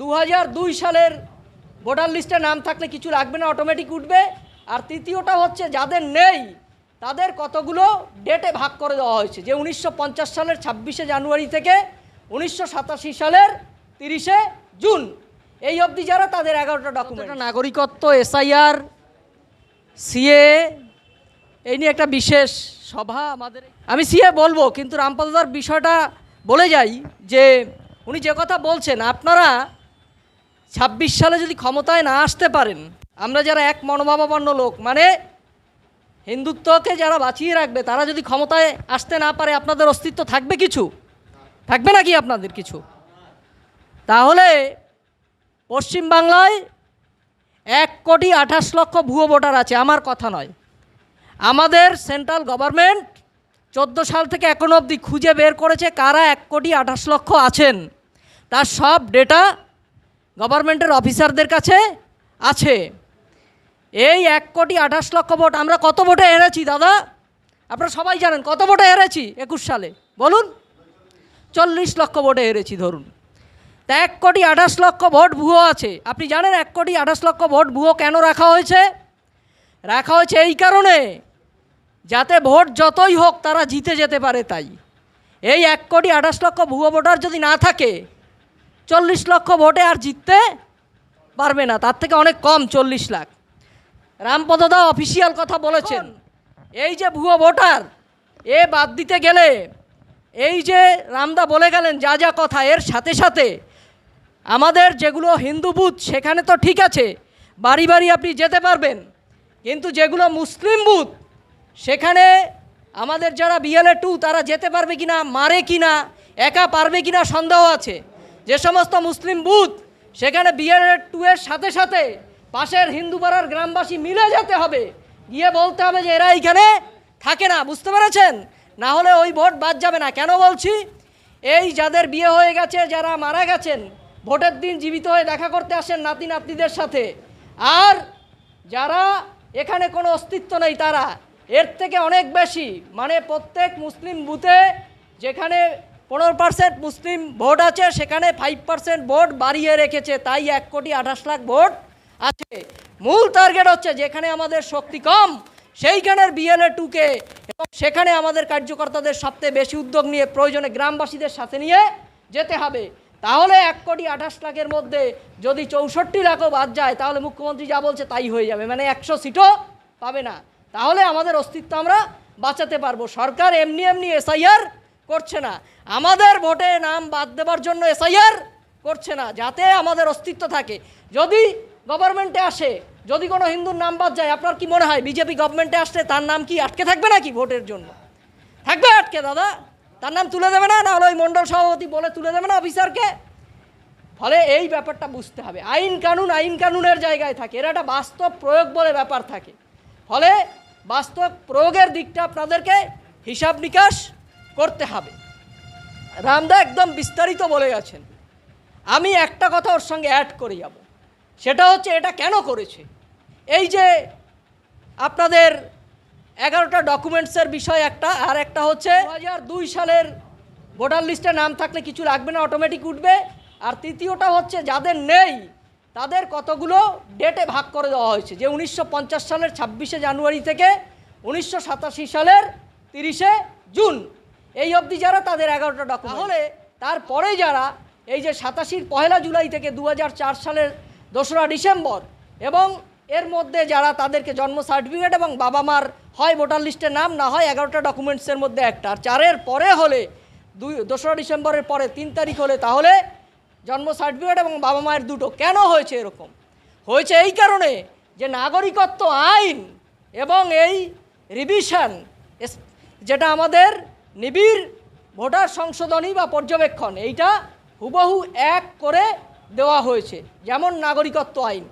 দু হাজার দুই সালের ভোটার লিস্টে নাম থাকলে কিছু লাগবে না অটোমেটিক উঠবে। আর তৃতীয়টা হচ্ছে যাদের নেই, তাদের কতগুলো ডেটে ভাগ করে দেওয়া হয়েছে? যে উনিশশো পঞ্চাশ সালের ছাব্বিশে জানুয়ারি থেকে উনিশশো সাতাশি সালের তিরিশে জুন। এই অবধি যারা তাদের এগারোটা ডকুমেন্ট নাগরিকত্ব এসআইআর সিএ এই নিয়ে একটা বিশেষ সভা আমাদের। আমি সিএ বলব, কিন্তু রামপদার বিষয়টা বলে যাই যে, উনি যে কথা বলছেন, আপনারা ছাব্বিশ সালে যদি ক্ষমতায় না আসতে পারেন, আমরা যারা এক মনোভাবাপন্ন লোক মানে হিন্দুত্বকে যারা বাঁচিয়ে রাখবে, তারা যদি ক্ষমতায় আসতে না পারে, আপনাদের অস্তিত্ব থাকবে কিছু? থাকবে নাকি আপনাদের কিছু? তাহলে পশ্চিমবাংলায় এক কোটি আঠাশ লক্ষ ভুয়ো ভোটার আছে, আমার কথা নয়। আমাদের সেন্ট্রাল গভর্নমেন্ট চোদ্দ সাল থেকে এখন অবধি খুঁজে বের করেছে কারা এক কোটি আঠাশ লক্ষ আছেন। তার সব ডেটা গভর্নমেন্টের অফিসারদের কাছে আছে। এই এক কোটি আঠাশ লক্ষ ভোট, আমরা কত ভোটে হেরেছি দাদা? আপনারা সবাই জানেন কত ভোটে হেরেছি একুশ সালে? বলুন। চল্লিশ লক্ষ ভোটে হেরেছি, ধরুন। তা এক কোটি আঠাশ লক্ষ ভোট ভুয়ো আছে। আপনি জানেন এক কোটি আঠাশ লক্ষ ভোট ভুয়ো কেন রাখা হয়েছে? রাখা হয়েছে এই কারণে যাতে ভোট যতই হোক তারা জিতে যেতে পারে তাই। এই এক কোটি আঠাশ লক্ষ ভুয়ো ভোটার যদি না থাকে চল্লিশ লক্ষ ভোটে আর জিততে পারবে না তার থেকে অনেক কম চল্লিশ লাখ। রামপদদা অফিসিয়াল কথা বলেছেন। এই যে ভুয়ো ভোটার এ বাদ দিতে গেলে এই যে রামদা বলে গেলেন যা যা কথা এর সাথে সাথে আমাদের যেগুলো হিন্দু বুথ সেখানে তো ঠিক আছে বাড়ি বাড়ি আপনি যেতে পারবেন কিন্তু যেগুলো মুসলিম বুথ সেখানে আমাদের যারা বিএলএ টু তারা যেতে পারবে কিনা মারে কিনা একা পারবে কিনা সন্দেহ আছে। যে সমস্ত মুসলিম বুথ, সেখানে বিএলএ টু এর সাথে সাথে পাশের হিন্দু পাড়ার গ্রামবাসী মিলে যেতে হবে। গিয়ে বলতে হবে যে এরা এইখানে থাকে না, বুঝতে পেরেছেন? না হলে ওই ভোট বাদ যাবে না। কেন বলছি? এই যাদের বিয়ে হয়ে গেছে, যারা মারা গেছেন, ভোটের দিন জীবিত হয়ে দেখা করতে আসেন নাতি নাতনিদের সাথে। আর যারা এখানে কোনো অস্তিত্ব নেই তারা, এর থেকে অনেক বেশি। মানে প্রত্যেক মুসলিম বুথে যেখানে পনেরো পার্সেন্ট মুসলিম ভোট আছে, সেখানে ফাইভ পার্সেন্ট ভোট বাড়িয়ে রেখেছে, তাই এক কোটি আঠাশ লাখ ভোট আছে। মূল টার্গেট হচ্ছে যেখানে আমাদের শক্তি কম, সেইখানের বিএলএ টুকে এবং সেখানে আমাদের কার্যকর্তাদের সবচেয়ে বেশি উদ্যোগ নিয়ে, প্রয়োজনে গ্রামবাসীদের সাথে নিয়ে যেতে হবে। তাহলে এক কোটি আঠাশ লাখের মধ্যে যদি চৌষট্টি লাখও বাদ যায়, তাহলে মুখ্যমন্ত্রী যা বলছে তাই হয়ে যাবে মানে একশো সিটও পাবে না। তাহলে আমাদের অস্তিত্ব আমরা বাঁচাতে পারব। সরকার এমনি এমনি এসআইআর করছে না। আমাদের ভোটে নাম বাদ দেবার জন্য এসআইআর করছে না, যাতে আমাদের অস্তিত্ব থাকে। যদি গভর্নমেন্টে আসে, যদি কোনো হিন্দুর নাম বাদ যায়, আপনার কি মনে হয় বিজেপি গভর্নমেন্টে আসলে তার নাম কি আটকে থাকবে নাকি ভোটের জন্য? থাকবে আটকে, দাদা। তার নাম তুলে দেবে না, নাহলে ওই মণ্ডল সভাপতি বলে তুলে দেবে না অফিসারকে। ফলে এই ব্যাপারটা বুঝতে হবে। আইন কানুন আইন কানুনের জায়গায় থাকে। এর একটা বাস্তব প্রয়োগ বলে ব্যাপার থাকে। ফলে বাস্তব প্রয়োগের দিকটা আপনাদেরকে হিসাব নিকাশ করতে হবে। রামদা একদম বিস্তারিত বলে গেছেন। আমি একটা কথা ওর সঙ্গে অ্যাড করে যাব। সেটা হচ্ছে এটা কেন করেছে? এই যে আপনাদের এগারোটা ডকুমেন্টসের বিষয় একটা, আর একটা হচ্ছে দু হাজার দুই সালের ভোটার লিস্টে নাম থাকলে কিছু লাগবে না অটোমেটিক উঠবে। আর তৃতীয়টা হচ্ছে যাদের নেই, তাদের কতগুলো ডেটে ভাগ করে দেওয়া হয়েছে? যে উনিশশো পঞ্চাশ সালের ছাব্বিশে জানুয়ারি থেকে উনিশশো সাতাশি সালের তিরিশে জুন। এই অবধি যারা তাদের এগারোটা ডকুমেন্ট তাহলে তারপরে যারা এই যে সাতাশির পহেলা জুলাই থেকে দু হাজার চার সালের দোসরা ডিসেম্বর এবং এর মধ্যে যারা তাদেরকে জন্ম সার্টিফিকেট এবং বাবা মার হয় ভোটার লিস্টে নাম, না হয় এগারোটা ডকুমেন্টসের মধ্যে একটা। আর চারের পরে হলে দুই, দোসরা ডিসেম্বরের পরে তিন তারিখ হলে তাহলে জন্ম সার্টিফিকেট এবং বাবা মায়ের দুটো। কেন হয়েছে এরকম? হয়েছে এই কারণে যে নাগরিকত্ব আইন এবং এই রিভিশন যেটা আমাদের নিবিড় ভোটার সংশোধনী বা পর্যবেক্ষণ এইটা হুবহু এক করে দেওয়া হয়েছে যেমন নাগরিকত্ব আইন।